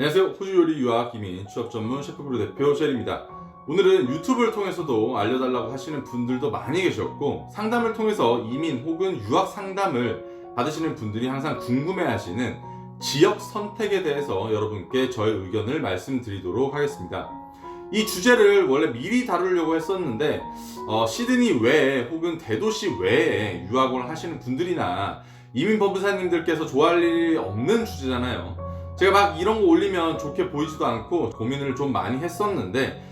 안녕하세요. 호주 요리 유학 이민 취업 전문 셰프그룹 대표 젤입니다. 오늘은 유튜브를 통해서도 알려달라고 하시는 분들도 많이 계셨고 상담을 통해서 이민 혹은 유학 상담을 받으시는 분들이 항상 궁금해하시는 지역 선택에 대해서 여러분께 저의 의견을 말씀드리도록 하겠습니다. 이 주제를 원래 미리 다루려고 했었는데 어, 시드니 외에 혹은 대도시 외에 유학을 하시는 분들이나 이민 법무사님들께서 좋아할 일이 없는 주제잖아요. 제가 막 이런 거 올리면 좋게 보이지도 않고 고민을 좀 많이 했었는데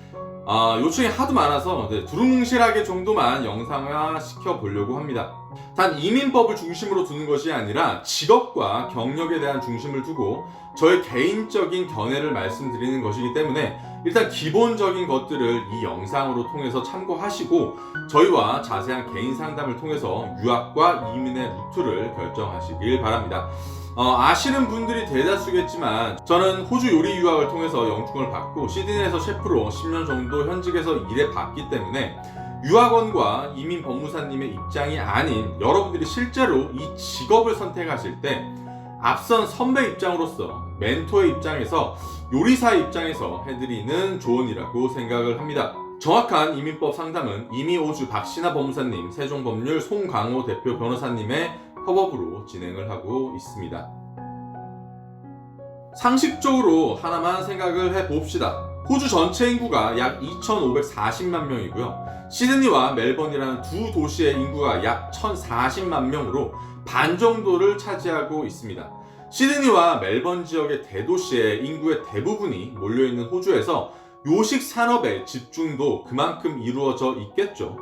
아, 요청이 하도 많아서 네, 두루뭉실하게 정도만 영상화 시켜 보려고 합니다. 단 이민법을 중심으로 두는 것이 아니라 직업과 경력에 대한 중심을 두고 저의 개인적인 견해를 말씀드리는 것이기 때문에 일단 기본적인 것들을 이 영상으로 통해서 참고하시고 저희와 자세한 개인 상담을 통해서 유학과 이민의 루트를 결정하시길 바랍니다. 어, 아시는 분들이 대다수겠지만 저는 호주 요리 유학을 통해서 영주권을 받고 시드니에서 셰프로 10년 정도 현직에서 일해 봤기 때문에 유학원과 이민 법무사님의 입장이 아닌 여러분들이 실제로 이 직업을 선택하실 때 앞선 선배 입장으로서 멘토의 입장에서 요리사 입장에서 해드리는 조언이라고 생각을 합니다. 정확한 이민법 상담은 이미 오주 박신하 법무사님, 세종법률 송강호 대표 변호사님의 협업으로 진행을 하고 있습니다. 상식적으로 하나만 생각을 해봅시다. 호주 전체 인구가 약 2,540만 명이고요. 시드니와 멜번이라는 두 도시의 인구가 약 1,040만 명으로 반 정도를 차지하고 있습니다. 시드니와 멜번 지역의 대도시의 인구의 대부분이 몰려있는 호주에서 요식 산업의 집중도 그만큼 이루어져 있겠죠.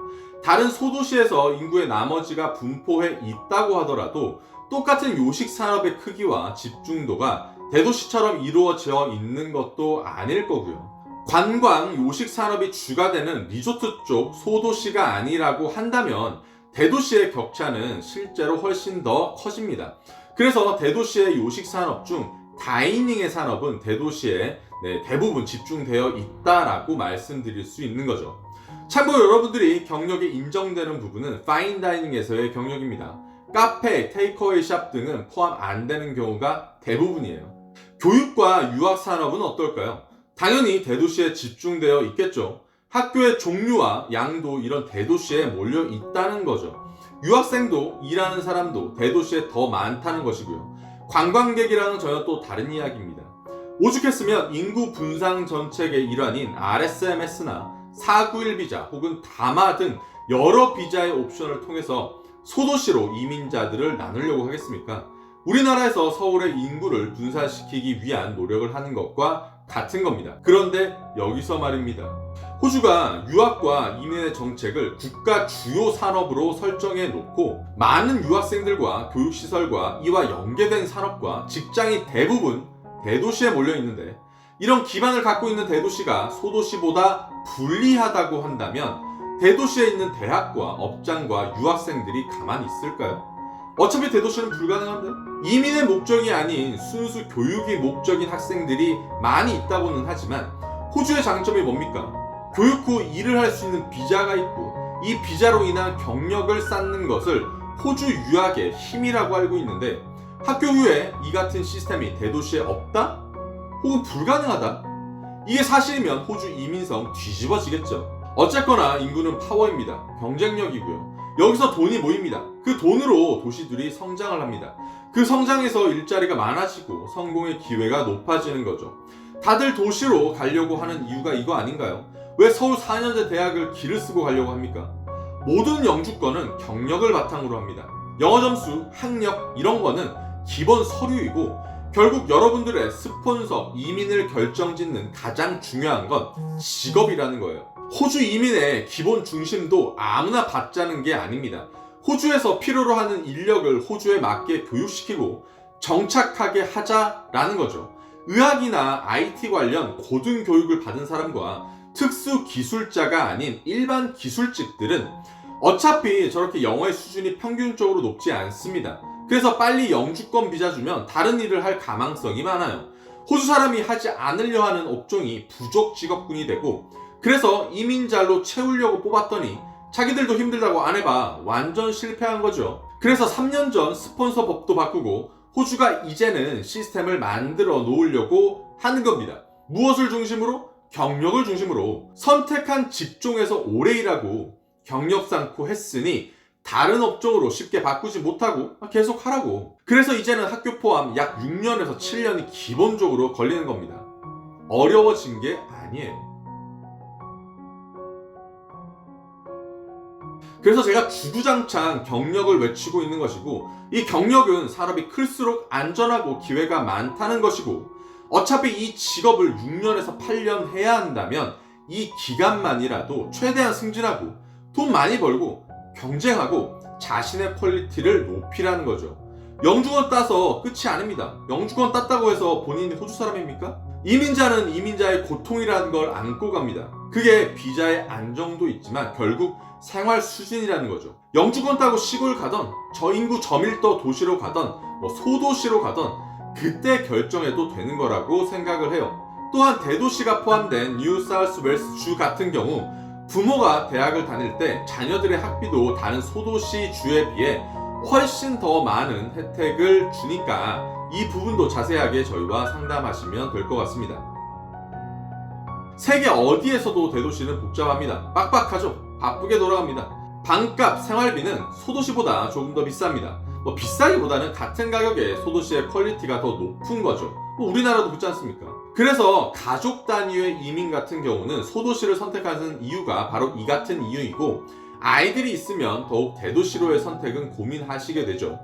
다른 소도시에서 인구의 나머지가 분포해 있다고 하더라도 똑같은 요식 산업의 크기와 집중도가 대도시처럼 이루어져 있는 것도 아닐 거고요. 관광 요식 산업이 주가 되는 리조트 쪽 소도시가 아니라고 한다면 대도시의 격차는 실제로 훨씬 더 커집니다. 그래서 대도시의 요식 산업 중 다이닝의 산업은 대도시에 네, 대부분 집중되어 있다라고 말씀드릴 수 있는 거죠. 참고로 여러분들이 경력이 인정되는 부분은 파인 다이닝에서의 경력입니다. 카페, 테이크어웨이 샵 등은 포함 안 되는 경우가 대부분이에요. 교육과 유학 산업은 어떨까요? 당연히 대도시에 집중되어 있겠죠. 학교의 종류와 양도 이런 대도시에 몰려 있다는 거죠. 유학생도 일하는 사람도 대도시에 더 많다는 것이고요. 관광객이랑은 전혀 또 다른 이야기입니다. 오죽했으면 인구 분산 정책의 일환인 RSMS나 491 비자 혹은 다마 등 여러 비자의 옵션을 통해서 소도시로 이민자들을 나누려고 하겠습니까? 우리나라에서 서울의 인구를 분산시키기 위한 노력을 하는 것과 같은 겁니다. 그런데 여기서 말입니다. 호주가 유학과 이민의 정책을 국가 주요 산업으로 설정해 놓고 많은 유학생들과 교육시설과 이와 연계된 산업과 직장이 대부분 대도시에 몰려 있는데 이런 기반을 갖고 있는 대도시가 소도시보다 불리하다고 한다면 대도시에 있는 대학과 업장과 유학생들이 가만히 있을까요? 어차피 대도시는 불가능한데 이민의 목적이 아닌 순수 교육이 목적인 학생들이 많이 있다고는 하지만 호주의 장점이 뭡니까? 교육 후 일을 할 수 있는 비자가 있고 이 비자로 인한 경력을 쌓는 것을 호주 유학의 힘이라고 알고 있는데 학교 후에 이 같은 시스템이 대도시에 없다? 혹은 불가능하다? 이게 사실이면 호주 이민성 뒤집어지겠죠. 어쨌거나 인구는 파워입니다. 경쟁력이고요. 여기서 돈이 모입니다. 그 돈으로 도시들이 성장을 합니다. 그 성장에서 일자리가 많아지고 성공의 기회가 높아지는 거죠. 다들 도시로 가려고 하는 이유가 이거 아닌가요? 왜 서울 4년제 대학을 길을 쓰고 가려고 합니까? 모든 영주권은 경력을 바탕으로 합니다. 영어 점수, 학력 이런 거는 기본 서류이고 결국 여러분들의 스폰서, 이민을 결정짓는 가장 중요한 건 직업이라는 거예요. 호주 이민의 기본 중심도 아무나 받자는 게 아닙니다. 호주에서 필요로 하는 인력을 호주에 맞게 교육시키고 정착하게 하자라는 거죠. 의학이나 IT 관련 고등 교육을 받은 사람과 특수 기술자가 아닌 일반 기술직들은 어차피 저렇게 영어의 수준이 평균적으로 높지 않습니다. 그래서 빨리 영주권 비자 주면 다른 일을 할 가망성이 많아요. 호주 사람이 하지 않으려 하는 업종이 부족 직업군이 되고 그래서 이민자로 채우려고 뽑았더니 자기들도 힘들다고 안 해봐 완전 실패한 거죠. 그래서 3년 전 스폰서 법도 바꾸고 호주가 이제는 시스템을 만들어 놓으려고 하는 겁니다. 무엇을 중심으로? 경력을 중심으로 선택한 직종에서 오래 일하고 경력 쌓고 했으니 다른 업종으로 쉽게 바꾸지 못하고 계속 하라고. 그래서 이제는 학교 포함 약 6년에서 7년이 기본적으로 걸리는 겁니다. 어려워진 게 아니에요. 그래서 제가 주구장창 경력을 외치고 있는 것이고 이 경력은 산업이 클수록 안전하고 기회가 많다는 것이고 어차피 이 직업을 6년에서 8년 해야 한다면 이 기간만이라도 최대한 승진하고 돈 많이 벌고 경쟁하고 자신의 퀄리티를 높이라는 거죠. 영주권 따서 끝이 아닙니다. 영주권 땄다고 해서 본인이 호주 사람입니까? 이민자는 이민자의 고통이라는 걸 안고 갑니다. 그게 비자의 안정도 있지만 결국 생활 수준이라는 거죠. 영주권 따고 시골 가던 저인구 저밀도 도시로 가던 뭐 소도시로 가던 그때 결정해도 되는 거라고 생각을 해요. 또한 대도시가 포함된 뉴 사우스 웨일스 주 같은 경우 부모가 대학을 다닐 때 자녀들의 학비도 다른 소도시 주에 비해 훨씬 더 많은 혜택을 주니까 이 부분도 자세하게 저희와 상담하시면 될 것 같습니다. 세계 어디에서도 대도시는 복잡합니다. 빡빡하죠? 바쁘게 돌아갑니다. 방값, 생활비는 소도시보다 조금 더 비쌉니다. 뭐 비싸기보다는 같은 가격에 소도시의 퀄리티가 더 높은 거죠. 뭐 우리나라도 그렇지 않습니까? 그래서 가족 단위의 이민 같은 경우는 소도시를 선택하는 이유가 바로 이 같은 이유이고 아이들이 있으면 더욱 대도시로의 선택은 고민하시게 되죠.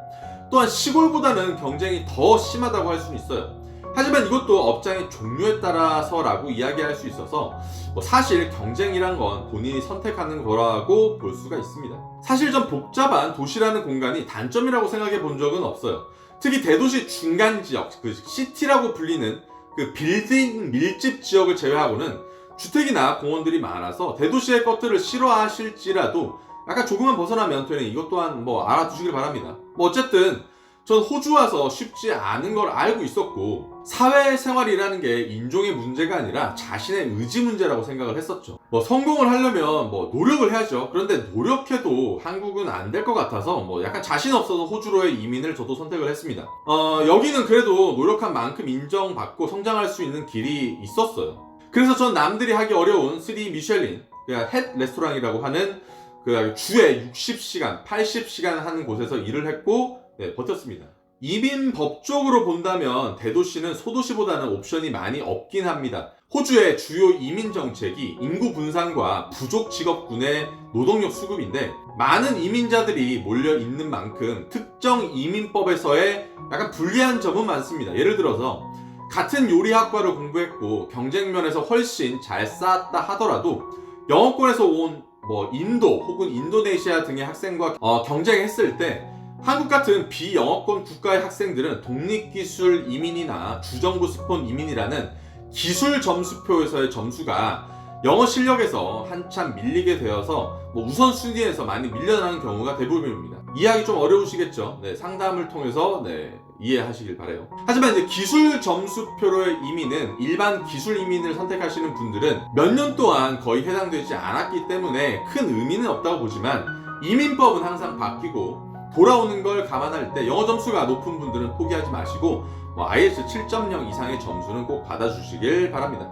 또한 시골보다는 경쟁이 더 심하다고 할 수는 있어요. 하지만 이것도 업장의 종류에 따라서라고 이야기할 수 있어서 뭐 사실 경쟁이란 건 본인이 선택하는 거라고 볼 수가 있습니다. 사실 전 복잡한 도시라는 공간이 단점이라고 생각해 본 적은 없어요. 특히 대도시 중간 지역, 그 시티라고 불리는 그 빌딩 밀집 지역을 제외하고는 주택이나 공원들이 많아서 대도시의 것들을 싫어하실지라도 약간 조금만 벗어나면 되는 이것 또한 뭐 알아두시길 바랍니다. 뭐 어쨌든 전 호주 와서 쉽지 않은 걸 알고 있었고 사회생활이라는 게 인종의 문제가 아니라 자신의 의지 문제라고 생각을 했었죠. 뭐 성공을 하려면 뭐 노력을 해야죠. 그런데 노력해도 한국은 안 될 것 같아서 뭐 약간 자신 없어서 호주로의 이민을 저도 선택을 했습니다. 어 여기는 그래도 노력한 만큼 인정받고 성장할 수 있는 길이 있었어요. 그래서 전 남들이 하기 어려운 3 미셸린 그냥 햇 레스토랑이라고 하는 그 주에 60시간, 80시간 하는 곳에서 일을 했고 네, 버텼습니다. 이민 법적으로 본다면 대도시는 소도시보다는 옵션이 많이 없긴 합니다. 호주의 주요 이민 정책이 인구 분산과 부족 직업군의 노동력 수급인데 많은 이민자들이 몰려 있는 만큼 특정 이민법에서의 약간 불리한 점은 많습니다. 예를 들어서 같은 요리학과를 공부했고 경쟁면에서 훨씬 잘 쌓았다 하더라도 영어권에서 온 뭐 인도 혹은 인도네시아 등의 학생과 어, 경쟁했을 때 한국 같은 비영어권 국가의 학생들은 독립기술 이민이나 주정부 스폰 이민이라는 기술 점수표에서의 점수가 영어 실력에서 한참 밀리게 되어서 뭐 우선순위에서 많이 밀려나는 경우가 대부분입니다. 이해하기 좀 어려우시겠죠? 네, 상담을 통해서 네, 이해하시길 바래요. 하지만 이제 기술 점수표로의 이민은 일반 기술 이민을 선택하시는 분들은 몇 년 동안 거의 해당되지 않았기 때문에 큰 의미는 없다고 보지만 이민법은 항상 바뀌고 돌아오는 걸 감안할 때 영어 점수가 높은 분들은 포기하지 마시고 뭐 IELTS 7.0 이상의 점수는 꼭 받아주시길 바랍니다.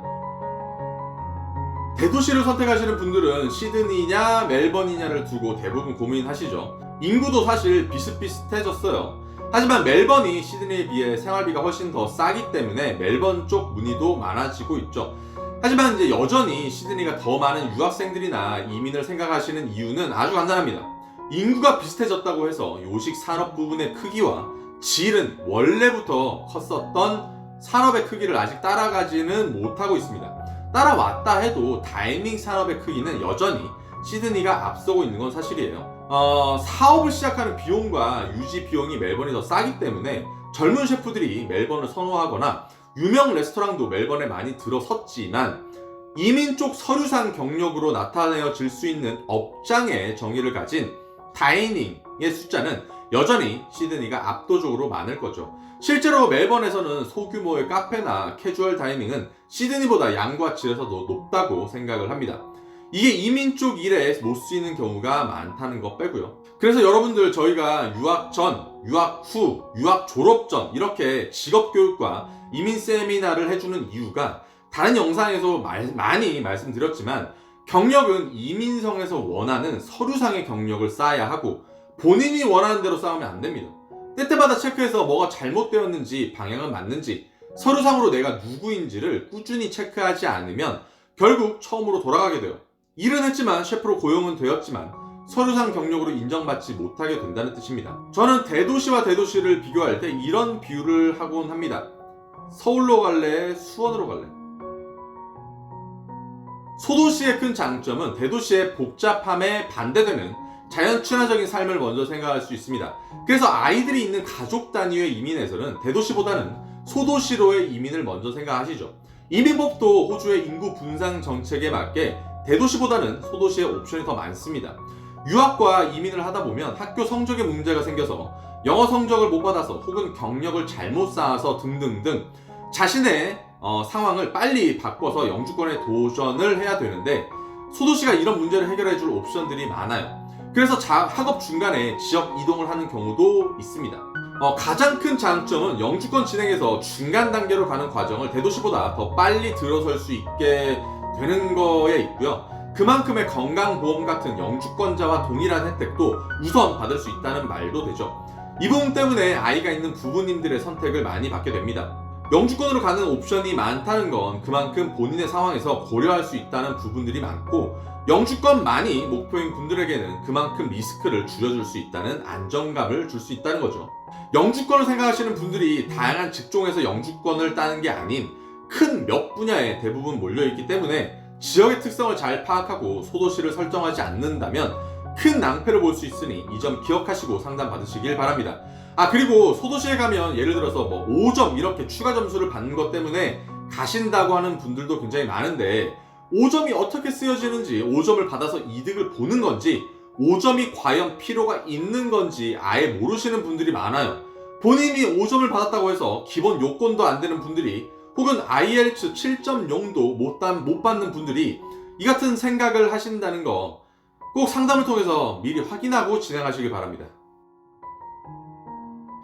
대도시를 선택하시는 분들은 시드니냐 멜번이냐를 두고 대부분 고민하시죠. 인구도 사실 비슷비슷해졌어요. 하지만 멜번이 시드니에 비해 생활비가 훨씬 더 싸기 때문에 멜번 쪽 문의도 많아지고 있죠. 하지만 이제 여전히 시드니가 더 많은 유학생들이나 이민을 생각하시는 이유는 아주 간단합니다. 인구가 비슷해졌다고 해서 요식 산업 부분의 크기와 질은 원래부터 컸었던 산업의 크기를 아직 따라가지는 못하고 있습니다. 따라왔다 해도 다이밍 산업의 크기는 여전히 시드니가 앞서고 있는 건 사실이에요. 어, 사업을 시작하는 비용과 유지 비용이 멜번이 더 싸기 때문에 젊은 셰프들이 멜번을 선호하거나 유명 레스토랑도 멜번에 많이 들어섰지만 이민 쪽 서류상 경력으로 나타내어질 수 있는 업장의 정의를 가진 다이닝의 숫자는 여전히 시드니가 압도적으로 많을 거죠. 실제로 멜번에서는 소규모의 카페나 캐주얼 다이닝은 시드니보다 양과 질에서 더 높다고 생각을 합니다. 이게 이민 쪽 일에 못 쓰이는 경우가 많다는 것 빼고요. 그래서 여러분들 저희가 유학 전, 유학 후, 유학 졸업 전 이렇게 직업 교육과 이민 세미나를 해주는 이유가 다른 영상에서 말- 많이 말씀드렸지만 경력은 이민성에서 원하는 서류상의 경력을 쌓아야 하고 본인이 원하는 대로 쌓으면 안 됩니다. 때때마다 체크해서 뭐가 잘못되었는지 방향은 맞는지 서류상으로 내가 누구인지를 꾸준히 체크하지 않으면 결국 처음으로 돌아가게 돼요. 일은 했지만 셰프로 고용은 되었지만 서류상 경력으로 인정받지 못하게 된다는 뜻입니다. 저는 대도시와 대도시를 비교할 때 이런 비유를 하곤 합니다. 서울로 갈래? 수원으로 갈래? 소도시의 큰 장점은 대도시의 복잡함에 반대되는 자연 친화적인 삶을 먼저 생각할 수 있습니다. 그래서 아이들이 있는 가족 단위의 이민에서는 대도시보다는 소도시로의 이민을 먼저 생각하시죠. 이민법도 호주의 인구 분산 정책에 맞게 대도시보다는 소도시의 옵션이 더 많습니다. 유학과 이민을 하다 보면 학교 성적에 문제가 생겨서 영어 성적을 못 받아서 혹은 경력을 잘못 쌓아서 등등등 자신의 어, 상황을 빨리 바꿔서 영주권에 도전을 해야 되는데 소도시가 이런 문제를 해결해 줄 옵션들이 많아요. 그래서 자- 학업 중간에 지역 이동을 하는 경우도 있습니다. 어, 가장 큰 장점은 영주권 진행에서 중간 단계로 가는 과정을 대도시보다 더 빨리 들어설 수 있게 되는 거에 있고요. 그만큼의 건강보험 같은 영주권자와 동일한 혜택도 우선 받을 수 있다는 말도 되죠. 이 부분 때문에 아이가 있는 부부님들의 선택을 많이 받게 됩니다. 영주권으로 가는 옵션이 많다는 건 그만큼 본인의 상황에서 고려할 수 있다는 부분들이 많고 영주권만이 목표인 분들에게는 그만큼 리스크를 줄여줄 수 있다는 안정감을 줄 수 있다는 거죠. 영주권을 생각하시는 분들이 다양한 직종에서 영주권을 따는 게 아닌 큰 몇 분야에 대부분 몰려있기 때문에 지역의 특성을 잘 파악하고 소도시를 설정하지 않는다면 큰 낭패를 볼 수 있으니 이 점 기억하시고 상담 받으시길 바랍니다. 아 그리고 소도시에 가면 예를 들어서 뭐 5점 이렇게 추가 점수를 받는 것 때문에 가신다고 하는 분들도 굉장히 많은데 5점이 어떻게 쓰여지는지 5점을 받아서 이득을 보는 건지 5점이 과연 필요가 있는 건지 아예 모르시는 분들이 많아요. 본인이 5점을 받았다고 해서 기본 요건도 안 되는 분들이 혹은 IELTS 7.0도 못, 단- 못 받는 분들이 이 같은 생각을 하신다는 거 꼭 상담을 통해서 미리 확인하고 진행하시길 바랍니다.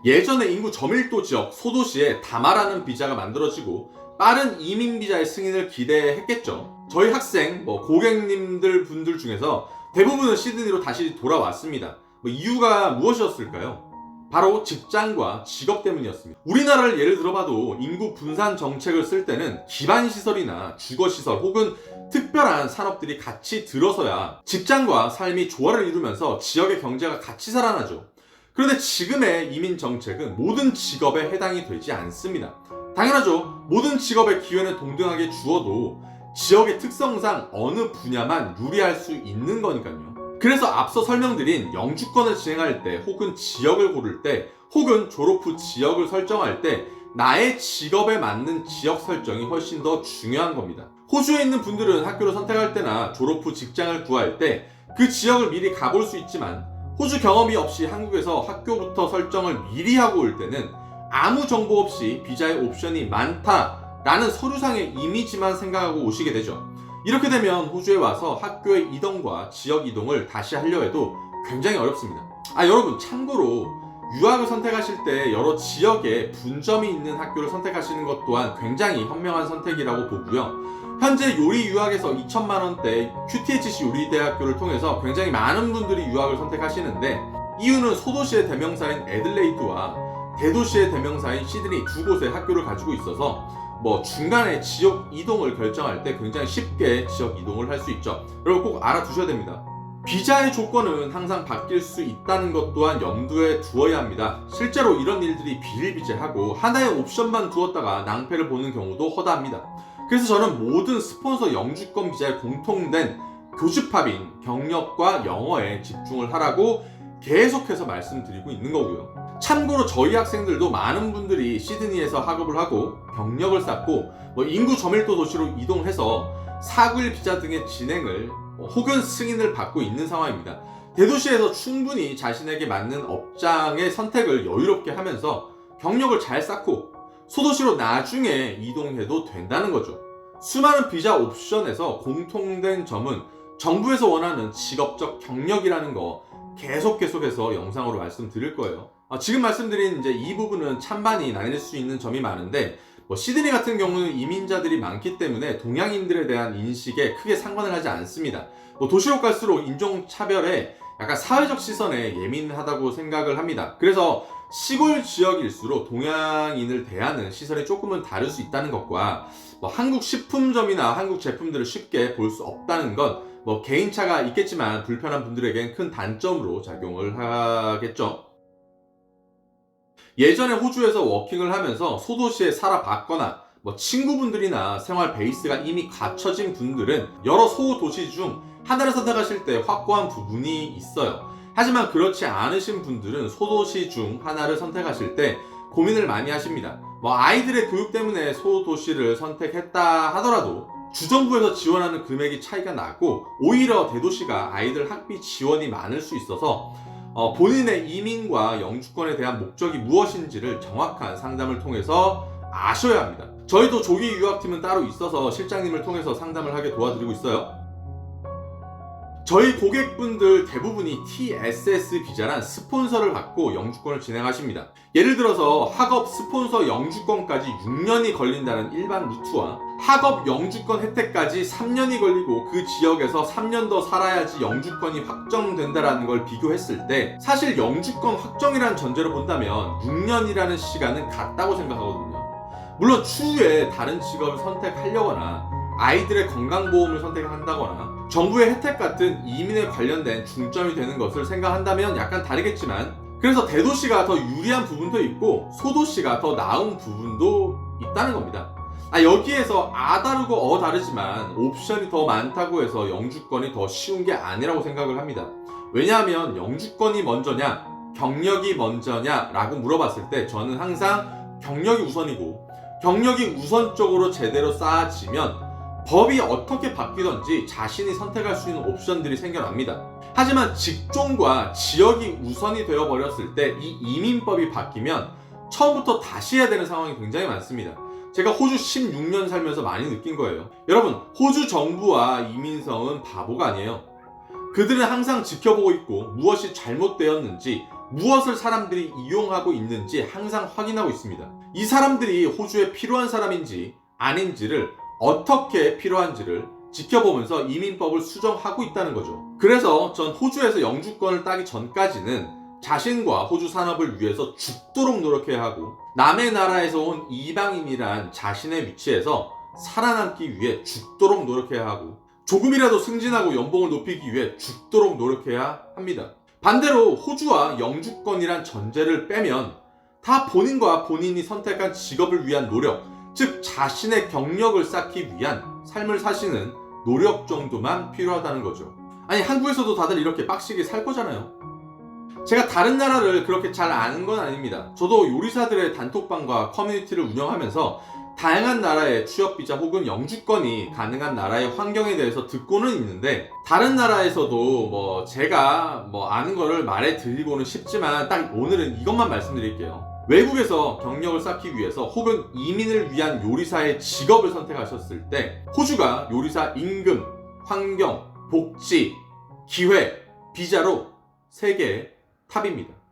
예전에 인구 저밀도 지역 소도시에 다마라는 비자가 만들어지고 빠른 이민 비자의 승인을 기대했겠죠. 저희 학생, 뭐 고객님들 분들 중에서 대부분은 시드니로 다시 돌아왔습니다. 뭐 이유가 무엇이었을까요? 바로 직장과 직업 때문이었습니다. 우리나라를 예를 들어봐도 인구 분산 정책을 쓸 때는 기반 시설이나 주거 시설 혹은 특별한 산업들이 같이 들어서야 직장과 삶이 조화를 이루면서 지역의 경제가 같이 살아나죠. 그런데 지금의 이민 정책은 모든 직업에 해당이 되지 않습니다. 당연하죠. 모든 직업의 기회는 동등하게 주어도 지역의 특성상 어느 분야만 유리할 수 있는 거니까요. 그래서 앞서 설명드린 영주권을 진행할 때 혹은 지역을 고를 때 혹은 졸업 후 지역을 설정할 때 나의 직업에 맞는 지역 설정이 훨씬 더 중요한 겁니다. 호주에 있는 분들은 학교를 선택할 때나 졸업 후 직장을 구할 때 그 지역을 미리 가볼 수 있지만 호주 경험이 없이 한국에서 학교부터 설정을 미리 하고 올 때는 아무 정보 없이 비자의 옵션이 많다라는 서류상의 이미지만 생각하고 오시게 되죠. 이렇게 되면 호주에 와서 학교의 이동과 지역 이동을 다시 하려 해도 굉장히 어렵습니다. 아, 여러분, 참고로 유학을 선택하실 때 여러 지역에 분점이 있는 학교를 선택하시는 것 또한 굉장히 현명한 선택이라고 보고요. 현재 요리 유학에서 2천만 원대 QTHC 요리대학교를 통해서 굉장히 많은 분들이 유학을 선택하시는데 이유는 소도시의 대명사인 애들레이드와 대도시의 대명사인 시드니 두 곳의 학교를 가지고 있어서 뭐 중간에 지역 이동을 결정할 때 굉장히 쉽게 지역 이동을 할 수 있죠. 여러분 꼭 알아두셔야 됩니다. 비자의 조건은 항상 바뀔 수 있다는 것 또한 염두에 두어야 합니다. 실제로 이런 일들이 비일비재하고 하나의 옵션만 두었다가 낭패를 보는 경우도 허다합니다. 그래서 저는 모든 스폰서 영주권 비자의 공통된 교집합인 경력과 영어에 집중을 하라고 계속해서 말씀드리고 있는 거고요. 참고로 저희 학생들도 많은 분들이 시드니에서 학업을 하고 경력을 쌓고 뭐 인구 저밀도 도시로 이동해서 사구일 비자 등의 진행을 어, 혹은 승인을 받고 있는 상황입니다. 대도시에서 충분히 자신에게 맞는 업장의 선택을 여유롭게 하면서 경력을 잘 쌓고 소도시로 나중에 이동해도 된다는 거죠. 수많은 비자 옵션에서 공통된 점은 정부에서 원하는 직업적 경력이라는 거 계속 계속해서 영상으로 말씀드릴 거예요. 아, 지금 말씀드린 이제 이 부분은 찬반이 나뉠 수 있는 점이 많은데 뭐 시드니 같은 경우는 이민자들이 많기 때문에 동양인들에 대한 인식에 크게 상관을 하지 않습니다. 뭐 도시로 갈수록 인종 차별에 약간 사회적 시선에 예민하다고 생각을 합니다. 그래서 시골 지역일수록 동양인을 대하는 시선이 조금은 다를 수 있다는 것과 뭐 한국 식품점이나 한국 제품들을 쉽게 볼 수 없다는 건 뭐 개인차가 있겠지만 불편한 분들에겐 큰 단점으로 작용을 하겠죠. 예전에 호주에서 워킹을 하면서 소도시에 살아봤거나 뭐 친구분들이나 생활 베이스가 이미 갖춰진 분들은 여러 소도시 중 하나를 선택하실 때 확고한 부분이 있어요. 하지만 그렇지 않으신 분들은 소도시 중 하나를 선택하실 때 고민을 많이 하십니다. 뭐 아이들의 교육 때문에 소도시를 선택했다 하더라도 주정부에서 지원하는 금액이 차이가 나고 오히려 대도시가 아이들 학비 지원이 많을 수 있어서 어, 본인의 이민과 영주권에 대한 목적이 무엇인지를 정확한 상담을 통해서 아셔야 합니다. 저희도 조기 유학팀은 따로 있어서 실장님을 통해서 상담을 하게 도와드리고 있어요. 저희 고객분들 대부분이 TSS 비자란 스폰서를 받고 영주권을 진행하십니다. 예를 들어서 학업 스폰서 영주권까지 6년이 걸린다는 일반 루트와 학업 영주권 혜택까지 3년이 걸리고 그 지역에서 3년 더 살아야지 영주권이 확정된다라는 걸 비교했을 때 사실 영주권 확정이라는 전제로 본다면 6년이라는 시간은 같다고 생각하거든요. 물론 추후에 다른 직업을 선택하려거나 아이들의 건강보험을 선택한다거나 정부의 혜택 같은 이민에 관련된 중점이 되는 것을 생각한다면 약간 다르겠지만 그래서 대도시가 더 유리한 부분도 있고 소도시가 더 나은 부분도 있다는 겁니다. 아, 여기에서 아 다르고 어 다르지만 옵션이 더 많다고 해서 영주권이 더 쉬운 게 아니라고 생각을 합니다. 왜냐하면 영주권이 먼저냐 경력이 먼저냐라고 물어봤을 때 저는 항상 경력이 우선이고 경력이 우선적으로 제대로 쌓아지면 법이 어떻게 바뀌던지 자신이 선택할 수 있는 옵션들이 생겨납니다. 하지만 직종과 지역이 우선이 되어 버렸을 때 이 이민법이 바뀌면 처음부터 다시 해야 되는 상황이 굉장히 많습니다. 제가 호주 16년 살면서 많이 느낀 거예요. 여러분, 호주 정부와 이민성은 바보가 아니에요. 그들은 항상 지켜보고 있고 무엇이 잘못되었는지 무엇을 사람들이 이용하고 있는지 항상 확인하고 있습니다. 이 사람들이 호주에 필요한 사람인지 아닌지를 어떻게 필요한지를 지켜보면서 이민법을 수정하고 있다는 거죠. 그래서 전 호주에서 영주권을 따기 전까지는 자신과 호주 산업을 위해서 죽도록 노력해야 하고 남의 나라에서 온 이방인이란 자신의 위치에서 살아남기 위해 죽도록 노력해야 하고 조금이라도 승진하고 연봉을 높이기 위해 죽도록 노력해야 합니다. 반대로 호주와 영주권이란 전제를 빼면 다 본인과 본인이 선택한 직업을 위한 노력, 즉 자신의 경력을 쌓기 위한 삶을 사시는 노력 정도만 필요하다는 거죠. 아니 한국에서도 다들 이렇게 빡시게 살 거잖아요. 제가 다른 나라를 그렇게 잘 아는 건 아닙니다. 저도 요리사들의 단톡방과 커뮤니티를 운영하면서 다양한 나라의 취업 비자 혹은 영주권이 가능한 나라의 환경에 대해서 듣고는 있는데 다른 나라에서도 뭐 제가 뭐 아는 거를 말해 드리고는 싶지만 딱 오늘은 이것만 말씀드릴게요. 외국에서 경력을 쌓기 위해서 혹은 이민을 위한 요리사의 직업을 선택하셨을 때 호주가 요리사 임금, 환경, 복지, 기회, 비자로 세계 탑입니다.